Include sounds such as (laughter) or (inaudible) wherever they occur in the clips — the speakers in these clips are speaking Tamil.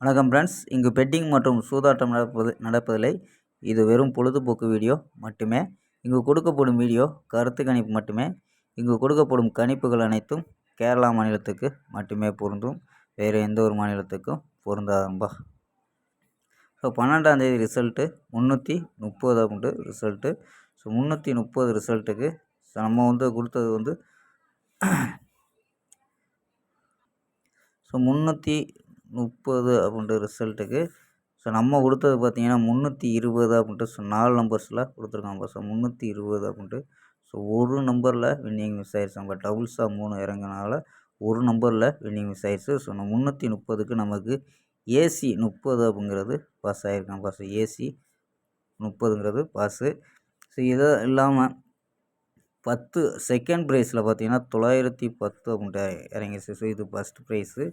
வணக்கம் ஃப்ரெண்ட்ஸ் இங்கு பெட்டிங் மற்றும் சூதாட்டம் நடப்பது நடப்பதில்லை. இது வெறும் பொழுதுபோக்கு வீடியோ மட்டுமே. இங்கு கொடுக்கப்படும் வீடியோ கருத்து கணிப்பு மட்டுமே. இங்கு கொடுக்கப்படும் கணிப்புகள் அனைத்தும் கேரளா மாநிலத்துக்கு மட்டுமே பொருந்தும். வேறு எந்த ஒரு மாநிலத்துக்கும் பொருந்தாதம்பா. ஸோ பன்னெண்டாந்தேதி ரிசல்ட்டு முந்நூற்றி முப்பது அப்படின்ட்டு ரிசல்ட்டு ஸோ முந்நூற்றி முப்பது ரிசல்ட்டுக்கு ஸோ நம்ம வந்து கொடுத்தது வந்து (coughs) ஸோ முந்நூற்றி முப்பது அப்படின்ற ரிசல்ட்டுக்கு. ஸோ நம்ம கொடுத்தது பார்த்திங்கன்னா முந்நூற்றி இருபது அப்படின்ட்டு ஸோ நாலு நம்பர்ஸில் கொடுத்துருக்காங்க ஸோ முந்நூற்றி இருபது அப்படின்ட்டு. ஸோ ஒரு நம்பரில் வின்னிங் மிஸ் ஆயிடுச்சு நம்ம டபுள்ஸாக மூணு இறங்கினால ஒரு நம்பரில் வின்னிங் மிஸ் ஆயிடுச்சு ஸோ முந்நூற்றி முப்பதுக்கு நமக்கு ஏசி முப்பது அப்படிங்கிறது பாஸ் ஆகிருக்கான் பாஸ் ஏசி முப்பதுங்கிறது பாஸு ஸோ இதை இல்லாமல் பத்து செகண்ட் ப்ரைஸில் பார்த்தீங்கன்னா தொள்ளாயிரத்தி பத்து அப்படின்ட்டு இறங்கிடுச்சு ஸோ இது ஃபஸ்ட் ப்ரைஸு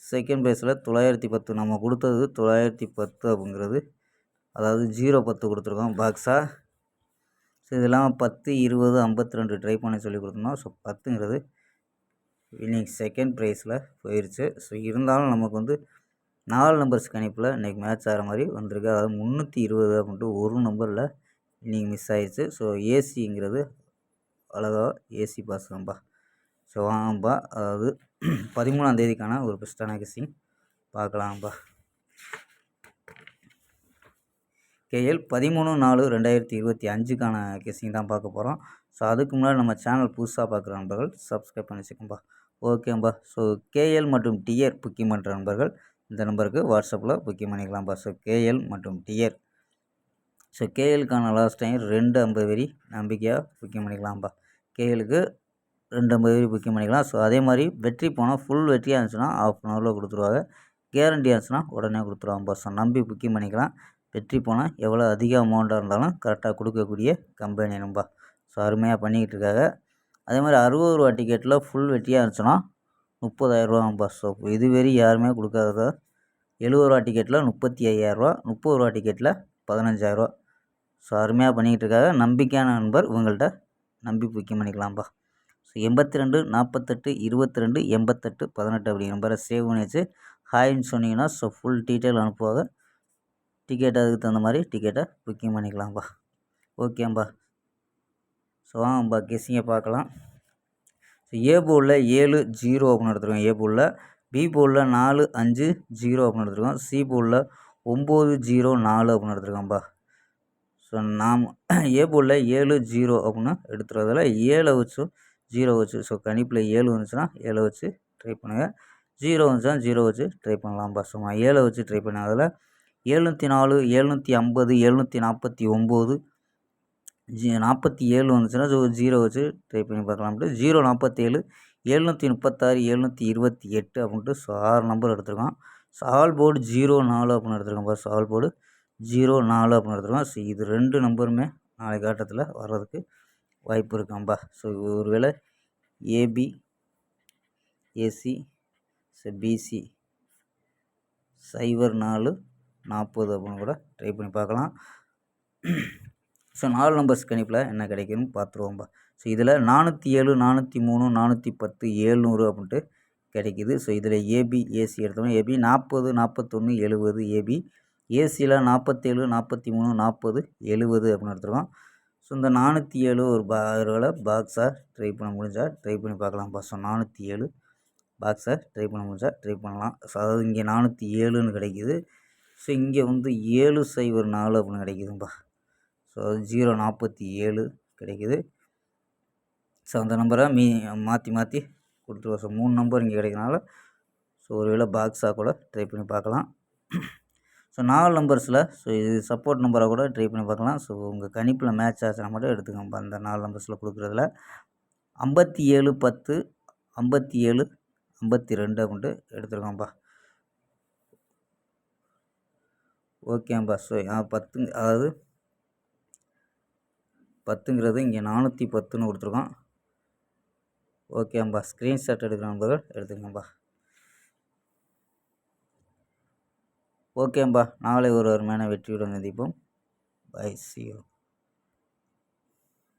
செகண்ட் ப்ரைஸில் தொள்ளாயிரத்தி பத்து நம்ம கொடுத்தது தொள்ளாயிரத்தி பத்து அப்படிங்கிறது. அதாவது ஜீரோ பத்து கொடுத்துருக்கோம் பாக்ஸாக ஸோ இதெல்லாம் பத்து இருபது ஐம்பத்தி ரெண்டு ட்ரை பண்ணி சொல்லி கொடுத்துருந்தோம். ஸோ பத்துங்கிறது இன்னைக்கு செகண்ட் ப்ரைஸில் போயிடுச்சு ஸோ இருந்தாலும் நமக்கு வந்து நாலு நம்பர்ஸ் கணிப்பில் இன்றைக்கி மேட்ச் ஆகிற மாதிரி வந்திருக்கு. அதாவது முந்நூற்றி இருபது அப்படின்ட்டு ஒரு நம்பரில் இன்றைக்கி மிஸ் ஆயிடுச்சு. ஸோ ஏசிங்கிறது அழகாக ஏசி பாஸ் தான்ப்பா ஸோ வாங்கப்பா அதாவது பதிமூணாம் தேதிக்கான ஒரு பெஸ்ட்டான கெஸ்ஸிங் பார்க்கலாம்ப்பா கேஎல் பதிமூணு நாலு ரெண்டாயிரத்தி இருபத்தி அஞ்சுக்கான கெஸ்ஸிங் தான் பார்க்க போகிறோம் ஸோ அதுக்கு முன்னாடி நம்ம சேனல் புதுசாக பார்க்குற நண்பர்கள் சப்ஸ்கிரைப் பண்ணி வச்சுக்கோம்பா. ஓகேம்பா. ஸோ கேஎல் மற்றும் டிஎர் புக்கிங் பண்ணுற நண்பர்கள் இந்த நம்பருக்கு வாட்ஸ்அப்பில் புக்கிங் பண்ணிக்கலாம்ப்பா ஸோ கேஎல் மற்றும் டிஎர் ஸோ கேஎலுக்கான லாஸ்ட் டைம் ரெண்டு ஐம்பது வரி நம்பிக்கையாக புக்கிங் பண்ணிக்கலாம்ப்பா கேஎலுக்கு ரெண்டு ஐம்பது புக்கிங் பண்ணிக்கலாம். ஸோ அதே மாதிரி வெற்றி போனால் ஃபுல் வெற்றியாக இருந்துச்சுன்னா ஆஃப் அன் ஹவரில் கொடுத்துருவாங்க. கேரண்டியாக இருந்துச்சுன்னா உடனே கொடுத்துருவாங்க பர்சன் நம்பி புக்கிங் பண்ணிக்கலாம். வெற்றி போனால் எவ்வளோ அதிக அமௌண்ட்டாக இருந்தாலும் கரெக்டாக கொடுக்கக்கூடிய கம்பெனி நம்பா ஸோ அருமையாக பண்ணிக்கிட்டு இருக்காங்க. அதே மாதிரி அறுபது ரூபா டிக்கெட்டில் ஃபுல் வெற்றியாக இருந்துச்சுன்னா முப்பதாயிரரூவா ஸோ இது யாருமே கொடுக்காததா. எழுபது ரூபா டிக்கெட்டில் முப்பத்தி ஐயாயிரரூவா முப்பது ரூபா டிக்கெட்டில் பதினஞ்சாயிரரூவா ஸோ அருமையாக பண்ணிக்கிட்டு இருக்காங்க. நம்பிக்கையான நண்பர் இவங்கள்ட்ட நம்பி புக்கிங் பண்ணிக்கலாம்ப்பா ஸோ எண்பத்தி ரெண்டு நாற்பத்தெட்டு இருபத்தி ரெண்டு எண்பத்தெட்டு பதினெட்டு அப்படிங்கிற நம்பரை சேவ் பண்ணி வச்சு ஹாய்ன்னு சொன்னீங்கன்னா ஸோ ஃபுல் டீட்டெயில் அனுப்புவாங்க. டிக்கெட் அதுக்கு தகுந்த மாதிரி டிக்கெட்டை புக்கிங் பண்ணிக்கலாம்ப்பா ஓகேம்பா ஸோ வாங்கப்பா கெஸ்ஸிங்கை பார்க்கலாம். ஸோ ஏ போலில் ஏழு ஜீரோ அப்படின்னு எடுத்துருக்கோம். ஏ போலில் பி போலில் நாலு அஞ்சு ஜீரோ அப்படின்னு எடுத்துருக்கோம். சி போலில் ஒம்பது ஜீரோ நாலு அப்படின்னு எடுத்துருக்கோம்ப்பா ஸோ நாம் ஏ போலில் ஏழு ஜீரோ அப்படின்னு எடுத்துறதில் ஏழை வச்சும் ஜீரோ வச்சு ஸோ கணிப்பில் ஏழு வந்துச்சுன்னா ஏழை வச்சு ட்ரை பண்ணுங்கள் ஜீரோ வந்துச்சுன்னா ஜீரோ வச்சு ட்ரை பண்ணலாம் சும்மா ஏழை வச்சு ட்ரை பண்ண அதில் எழுநூற்றி நாலு எழுநூற்றி ஐம்பது எழுநூற்றி நாற்பத்தி ஒம்பது ஜி நாற்பத்தி ஏழு வந்துச்சுன்னா ஸோ ஜீரோ வச்சு ட்ரை பண்ணி பார்க்கலாம்ட்டு ஜீரோ நாற்பத்தேழு எழுநூற்றி முப்பத்தாறு எழுநூற்றி இருபத்தி எட்டு அப்படின்ட்டு ஸோ ஆறு நம்பர் எடுத்துருக்கோம் சால் போர்டு ஜீரோ நாலு அப்படின்னு எடுத்துருக்கோம் சால் போர்டு ஜீரோ நாலு அப்படின்னு எடுத்துருக்கோம் ஸோ இது ரெண்டு நம்பருமே நாளைக்கு ஆட்டத்தில் வர்றதுக்கு வாய்ப்பு இருக்காம்பா ஸோ ஒருவேளை ஏபி ஏசி பிசி சைபர் நாலு நாற்பது அப்படின்னு கூட ட்ரை பண்ணி பார்க்கலாம். ஸோ நாலு நம்பர்ஸ் கணிப்பில் என்ன கிடைக்குன்னு பார்த்துருவோம்பா ஸோ இதில் நானூற்றி ஏழு நானூற்றி மூணு நானூற்றி பத்து ஏழ்நூறு அப்படின்ட்டு கிடைக்கிது. ஸோ இதில் ஏபி ஏசி எடுத்தோம்னா ஏபி நாற்பது நாற்பத்தொன்று எழுபது ஏபி ஏசியில் நாற்பத்தேழு நாற்பத்தி மூணு நாற்பது எழுபது அப்படின்னு எடுத்துருக்கோம். ஸோ இந்த நானூற்றி ஏழு ஒரு பா ஒருவேளை பாக்ஸாக ட்ரை பண்ண முடிஞ்சால் ட்ரை பண்ணி பார்க்கலாம்ப்பா ஸோ நானூற்றி ஏழு பாக்ஸை ட்ரை பண்ண முடிஞ்சால் ட்ரை பண்ணலாம். ஸோ அதாவது இங்கே நானூற்றி ஏழுன்னு கிடைக்கிது. ஸோ இங்கே வந்து ஏழு சைபர் நாலு அப்படின்னு கிடைக்குதுப்பா ஸோ ஜீரோ நாற்பத்தி ஏழு கிடைக்கிது. ஸோ அந்த நம்பரை மீ மாற்றி மாற்றி கொடுத்துருவோம். ஸோ மூணு நம்பர் இங்கே கிடைக்கிறனால ஸோ ஒரு வேளை பாக்ஸாக கூட ட்ரை பண்ணி பார்க்கலாம். ஸோ நாலு நம்பர்ஸில் ஸோ இது சப்போர்ட் நம்பராக கூட ட்ரை பண்ணி பார்க்கலாம். ஸோ உங்கள் கணிப்பில் மேட்ச் ஆச்சுனா மட்டும் எடுத்துக்கோங்க. அந்த நாலு நம்பர்ஸில் கொடுக்குறதுல ஐம்பத்தி ஏழு பத்து ஐம்பத்தி ஏழு ஐம்பத்தி ரெண்டு அப்படின்ட்டு எடுத்துருக்கோம்ப்பா ஓகேம்பா ஸோ பத்து அதாவது பத்துங்கிறது இங்கே நானூற்றி பத்துன்னு கொடுத்துருக்கோம். ஓகேம்பா ஸ்க்ரீன்ஷாட் எடுக்கிற நம்பர்கள் எடுத்துக்கோங்கப்பா. ஓகேம்பா. நாளை ஒரு அருமையான வெற்றியுடன் சந்திப்போம். By C you